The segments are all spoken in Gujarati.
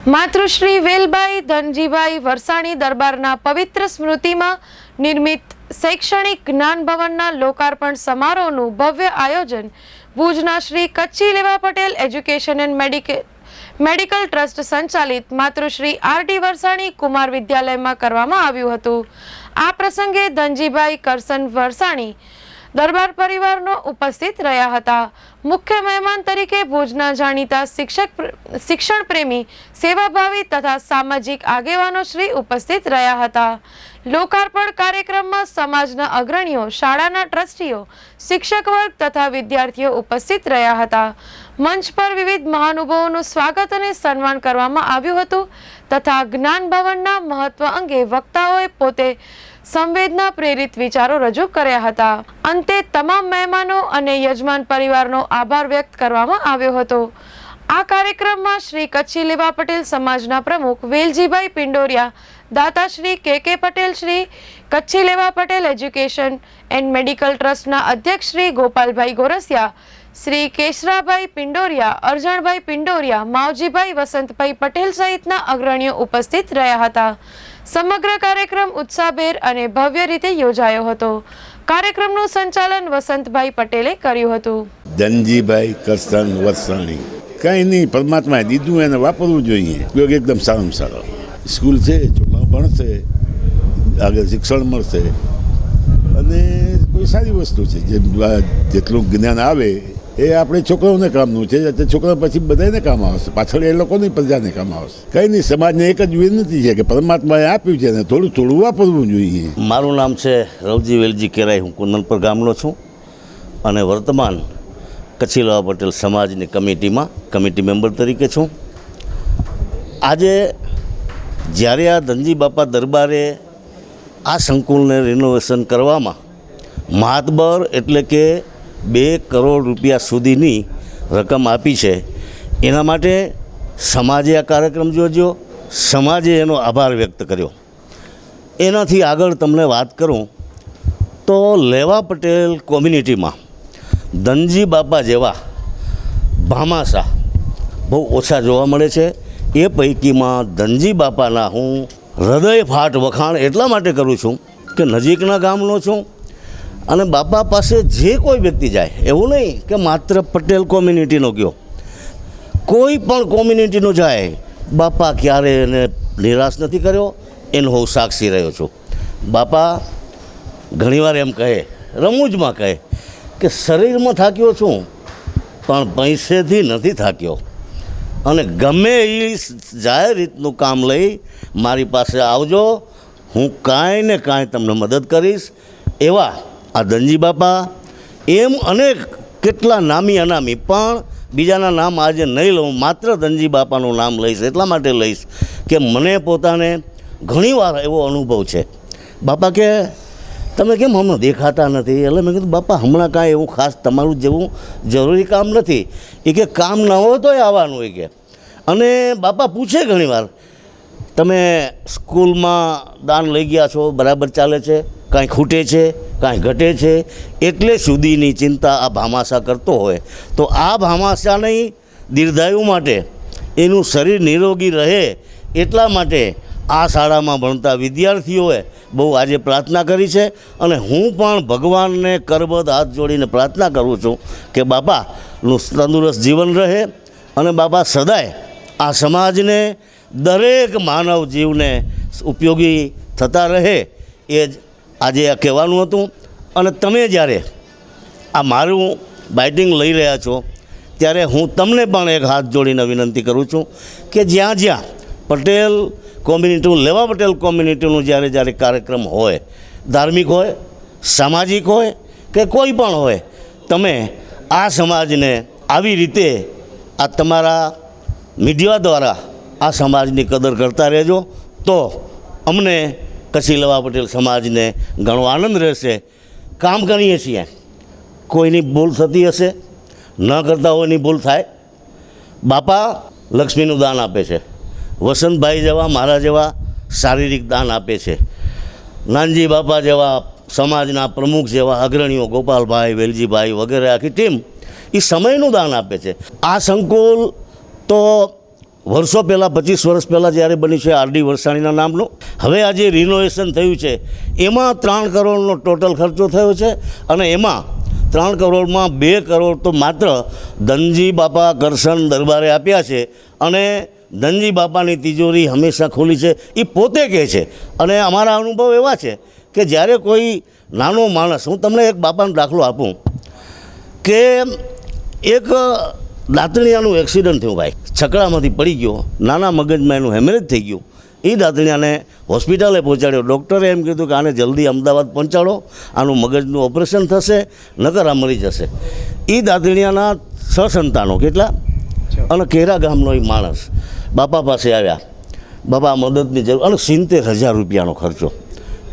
માતૃશ્રી વેલબાઈ ધનજીભાઈ વરસાણી દરબારના પવિત્ર સ્મૃતિમાં નિર્મિત શૈક્ષણિક જ્ઞાન ભવનના લોકાર્પણ સમારોહનું ભવ્ય આયોજન ભુજના Shri Kutchi Leva Patel education and medical medical trust સંચાલિત માતૃશ્રી આર ડી વરસાણી કુમાર વિદ્યાલયમાં કરવામાં આવ્યું હતું. આ પ્રસંગે ધનજીભાઈ કરસન વરસાણી દરબાર પરિવારનો ઉપસ્થિત રહ્યા હતા. મુખ્ય મહેમાન તરીકે ભુજના જાણીતા શિક્ષક શિક્ષણ પ્રેમી, સેવાભાવી તથા સામાજિક આગેવાનો શ્રી ઉપસ્થિત રહ્યા હતા. લોકાર્પણ કાર્યક્રમમાં સમાજના અગ્રણીઓ, શાળાના ટ્રસ્ટીઓ, શિક્ષક વર્ગ તથા વિદ્યાર્થીઓ ઉપસ્થિત રહ્યા હતા. મંચ પર વિવિધ મહાનુભાવોનું સ્વાગત અને સન્માન કરવામાં આવ્યું હતું તથા જ્ઞાન ભવનના મહત્વ અંગે વક્તાઓએ પોતે સંવેદના પ્રેરિત વિચારો રજૂ કર્યા હતા. અંતે તમામ મહેમાનો અને યજમાન પરિવારનો આભાર વ્યક્ત કરવામાં આવ્યો હતો. આ કાર્યક્રમમાં શ્રી કચ્છી લેવા પટેલ સમાજના પ્રમુખ વેલજીભાઈ પિંડોરિયા, દાતાશ્રી કે કે Patel Shri Kutchi Leva Patel education and medical ટ્રસ્ટના અધ્યક્ષ શ્રી ગોપાલભાઈ ગોરસિયા શ્રી કેશરાભાઈ પિંડોરિયા, અરજણભાઈ પિંડોરિયા, માવજીભાઈ વસંતભાઈ પટેલ સહિતના અગ્રણીઓ ઉપસ્થિત રહ્યા હતા. સમગ્ર કાર્યક્રમ ઉત્સાહભેર અને ભવ્ય રીતે યોજાયો હતો. કાર્યક્રમનું સંચાલન વસંતભાઈ પટેલે કર્યું હતું. ધનજીભાઈ કરસન વરસાણી. કંઈ નહીં, પરમાત્માએ દીધું, એને વાપરવું જોઈએ. ઉપયોગ એકદમ સારામાં સારો. સ્કૂલ છે, છોકરાઓ ભણશે, આગળ શિક્ષણ મળશે. અને કોઈ સારી વસ્તુ છે જે જેટલું જ્ઞાન આવે એ આપણે છોકરાઓને કામનું છે, તે છોકરા પછી બધાને કામ આવશે. પાછળ એ લોકોની પ્રજાને કામ આવશે. કંઈ નહીં, સમાજને એક જ વિનંતી છે કે પરમાત્માએ આપ્યું છે ને થોડું થોડું વાપરવું જોઈએ. મારું નામ છે રવજી વેલજી કેરાઈ. હું કુંદનપર ગામનો છું અને વર્તમાન કચ્છીલાવા પટેલ સમાજની કમિટીમાં કમિટી મેમ્બર તરીકે છું. આજે જ્યારે આ ધનજી બાપા દરબારે આ સંકુલને રિનોવેશન કરવામાં મહાતબર એટલે કે બે કરોડ રૂપિયા સુધીની રકમ આપી છે. એના માટે સમાજે આ કાર્યક્રમ જોજો સમાજે એનો આભાર વ્યક્ત કર્યો. એનાથી આગળ તમને વાત કરું તો લેવા પટેલ કોમ્યુનિટીમાં ધનજી બાપા જેવા ભામાસા બહુ ઓછા જોવા મળે છે. એ પૈકીમાં ધનજી બાપાના હું હૃદય ફાટ વખાણ એટલા માટે કરું છું કે નજીકના ગામનો છું. અને બાપા પાસે જે કોઈ વ્યક્તિ જાય, એવું નહીં કે માત્ર પટેલ કોમ્યુનિટીનો ગયો. કોઈ પણ કોમ્યુનિટીનો જાય, બાપા ક્યારે એને નિરાશ નથી કર્યો? એનો હું સાક્ષી રહ્યો છું. બાપા, ઘણીવાર એમ કહે, રમૂજમાં કહે કે શરીરમાં થાક્યો છું, પણ પૈસેથી નથી થાક્યો. અને ગમે એ જાહેર રીતનું કામ લઈ મારી પાસે આવજો, હું કાંઈ ને કાંઈ તમને મદદ કરીશ. એવા આ ધનજી બાપા, એમ અનેક કેટલા નામી અનામી, પણ બીજાના નામ આજે નહીં લઉં, માત્ર ધનજી બાપાનું નામ લઈશ, એટલા માટે લઈશ કે મને પોતાને ઘણીવાર એવો અનુભવ છે. બાપા કે, તમે કેમ હમણાં દેખાતા નથી? એટલે મેં કીધું, બાપા, હમણાં કાંઈ એવું ખાસ તમારું જેવું જરૂરી કામ નથી. એ કે, કામ ન હોય તોય આવવાનું એ કે. અને બાપા પૂછે ઘણીવાર, તમે સ્કૂલમાં દાન લઈ ગયા છો, બરાબર ચાલે છે? કાંઈ ખૂટે છે, કાંઈ ઘટે છે, એટલે સુધીની ચિંતા આ ભામાશા કરતો હોય. તો આ ભામાશાની દીર્ઘાયુ માટે એનું શરીર નિરોગી રહે એટલા માટે આ શાળામાં ભણતા વિદ્યાર્થીઓએ બહુ આજે પ્રાર્થના કરી છે અને હું પણ ભગવાનને કરબદ હાથ જોડીને પ્રાર્થના કરું છું કે બાપાનું તંદુરસ્ત જીવન રહે અને બાપા સદાય આ સમાજને દરેક માનવ જીવને ઉપયોગી થતા રહે એ જ આજે આ કહેવાનું હતું. અને તમે જ્યારે આ મારું બાઇટિંગ લઈ રહ્યા છો, ત્યારે હું તમને પણ એક હાથ જોડીને વિનંતી કરું છું કે જ્યાં જ્યાં પટેલ કોમ્યુનિટીનું લેવા પટેલ કોમ્યુનિટીનું જ્યારે જ્યારે કાર્યક્રમ હોય, ધાર્મિક હોય, સામાજિક હોય કે કોઈ પણ હોય, તમે આ સમાજને આવી રીતે આ તમારા મીડિયા દ્વારા આ સમાજની કદર કરતા રહેજો. તો અમને કચ્છી લેવા પટેલ સમાજને ઘણો આનંદ રહેશે. કામ કરીએ છીએ. કોઈની ભૂલ થતી હશે? ન કરતા હોયની ભૂલ થાય. બાપા લક્ષ્મીનું દાન આપે છે. વસંતભાઈ જેવા, મારા જેવા શારીરિક દાન આપે છે. નાનજી બાપા જેવા, સમાજના પ્રમુખ જેવા, અગ્રણીઓ ગોપાલભાઈ, વેલજીભાઈ વગેરે, આખી ટીમ એ સમયનું દાન આપે છે. આ સંકુલ તો વર્ષો પહેલાં, પચીસ વર્ષ પહેલાં જ્યારે બન્યું છે આરડી વરસાણીના નામનું, હવે આજે રિનોવેશન થયું છે, એમાં ત્રણ કરોડનો ટોટલ ખર્ચો થયો છે અને એમાં ત્રણ કરોડમાં બે કરોડ તો માત્ર ધનજી બાપા કરશન દરબારે આપ્યા છે અને ધનજી બાપાની તિજોરી હંમેશા ખોલી છે, એ પોતે કહે છે. અને અમારા અનુભવ એવા છે કે જ્યારે કોઈ નાનો માણસ, હું તમને એક બાપાનો દાખલો આપું, કે એક દાંતણિયાનું એક્સિડન્ટ થયું ભાઈ. છકડામાંથી પડી ગયો. નાના મગજમાં એનું હેમરેજ થઈ ગયું. એ દાંતણિયાને હોસ્પિટલે પહોંચાડ્યો. ડૉક્ટરે એમ કીધું કે આને જલ્દી અમદાવાદ પહોંચાડો. આનું મગજનું ઓપરેશન થશે નકર આ મરી જશે. એ દાંતણિયાના છ સંતાનો કેટલા? અને કેરા ગામનો એ માણસ. બાપા પાસે આવ્યા. બાપા મદદની જરૂર. અને સિત્તેર હજાર રૂપિયાનો ખર્ચો.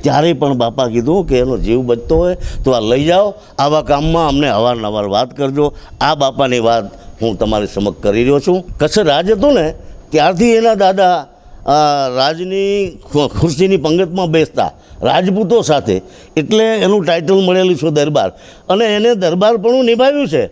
ત્યારે પણ બાપા કીધું કે એનો જીવ બચતો હોય તો આ લઈ જાઓ. આવા કામમાં અમને અવારનવાર વાત કરજો. આ બાપાની વાત હું તમારી સમક્ષ કરી રહ્યો છું. કચ્છ રાજ હતું ને, ત્યારથી એના દાદા રાજની ખુરશીની પંગતમાં બેસતા, રાજપૂતો સાથે. એટલે એનું ટાઇટલ મળેલું છે દરબાર. અને એને દરબાર પણ નિભાવ્યું છે.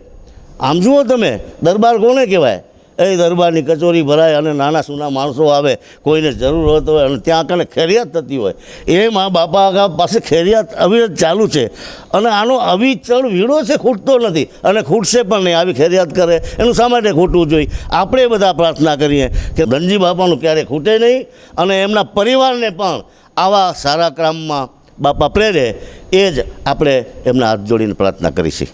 આમ જુઓ તમે, દરબાર કોને કહેવાય? એ દરબારની કચોરી ભરાય અને નાના સૂના માણસો આવે, કોઈને જરૂર હોતો હોય અને ત્યાં કને ખેરિયાત થતી હોય. એ મા બાપા આગા પાસે ખેરિયાત અવિરત ચાલુ છે. અને આનો અવિચળ વીડો છે, ખૂટતો નથી. અને ખૂટશે પણ નહીં, આવી ખેરિયાત કરે. એનું શા માટે ખૂટવું જોઈએ? આપણે બધા પ્રાર્થના કરીએ કે ધનજી બાપાનું ક્યારેય ખૂટે નહીં અને એમના પરિવારને પણ આવા સારા કામમાં બાપા પ્રેરે. એ જ આપણે એમના હાથ જોડીને પ્રાર્થના કરીશું.